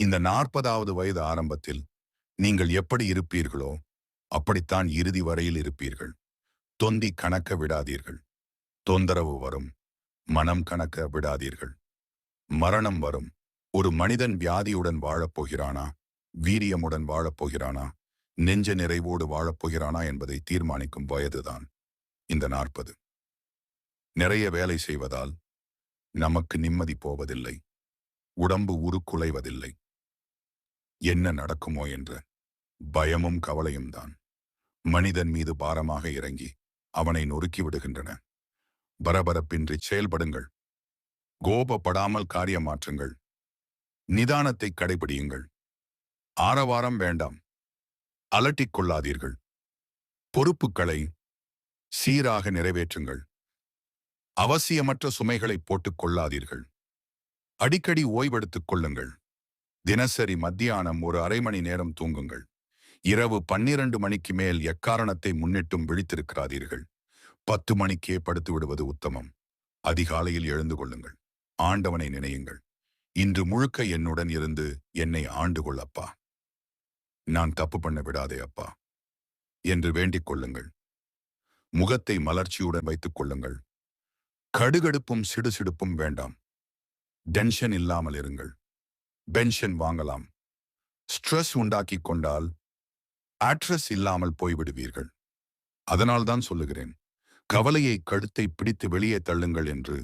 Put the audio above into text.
இந்த நாற்பதாவது வயது ஆரம்பத்தில் நீங்கள் எப்படி இருப்பீர்களோ அப்படித்தான் இறுதி வரையில் இருப்பீர்கள். தொந்தி கணக்க விடாதீர்கள். தொந்தரவு வரும். மனம் கணக்க விடாதீர்கள். மரணம் வரும். ஒரு மனிதன் வியாதியுடன் வாழப் போகிறானா? வீரியமுடன் வாழப் போகிறானா? நெஞ்ச நிறைவோடு வாழப் போகிறானா என்பதை தீர்மானிக்கும் வயதுதான் இந்த நாற்பது. நிறைய வேலை செய்வதால் நமக்கு நிம்மதி போவதில்லை. உடம்பு உருக்குலைவதில்லை. என்ன நடக்குமோ என்ற. பயமும் கவலையும் தான். மனிதன் மீது பாரமாக இறங்கி அவனை நொறுக்கி விடுகின்றன. பரபரப்பின்றி செயல்படுங்கள். கோபப்படாமல் காரியமாற்றுங்கள் நிதானத்தை கடைபிடியுங்கள். ஆரவாரம் வேண்டாம். அலட்டிக் கொள்ளாதீர்கள். பொறுப்புகளை சீராக நிறைவேற்றுங்கள். அவசியமற்ற சுமைகளை போட்டுக் கொள்ளாதீர்கள். அடிக்கடி ஓய்வெடுத்துக் கொள்ளுங்கள். தினசரி மத்தியானம் ஒரு அரை மணி நேரம் தூங்குங்கள். இரவு பன்னிரண்டு மணிக்கு மேல் எக்காரணத்தை முன்னிட்டும் விழித்திருக்கிறாதீர்கள். பத்து மணிக்கே படுத்து விடுவது உத்தமம். அதிகாலையில் எழுந்து கொள்ளுங்கள். ஆண்டவனை நினையுங்கள். இன்று முழுக்க என்னுடன் இருந்து என்னை ஆண்டு கொள்ளப்பா நான் தப்பு பண்ண விடாதே அப்பா. என்று வேண்டிக் கொள்ளுங்கள். முகத்தை மலர்ச்சியுடன் வைத்துக் கொள்ளுங்கள். கடுகடுப்பும் சிடுசிடுப்பும் வேண்டாம். டென்ஷன் இல்லாமல் இருங்கள். பென்ஷன் வாங்கலாம். ஸ்ட்ரெஸ் உண்டாக்கிக் கொண்டால் ஆட்ரஸ் இல்லாமல் போய்விடுவீர்கள். அதனால்தான் சொல்லுகிறேன் கவலையை கழுத்தை பிடித்து வெளியே தள்ளுங்கள் என்று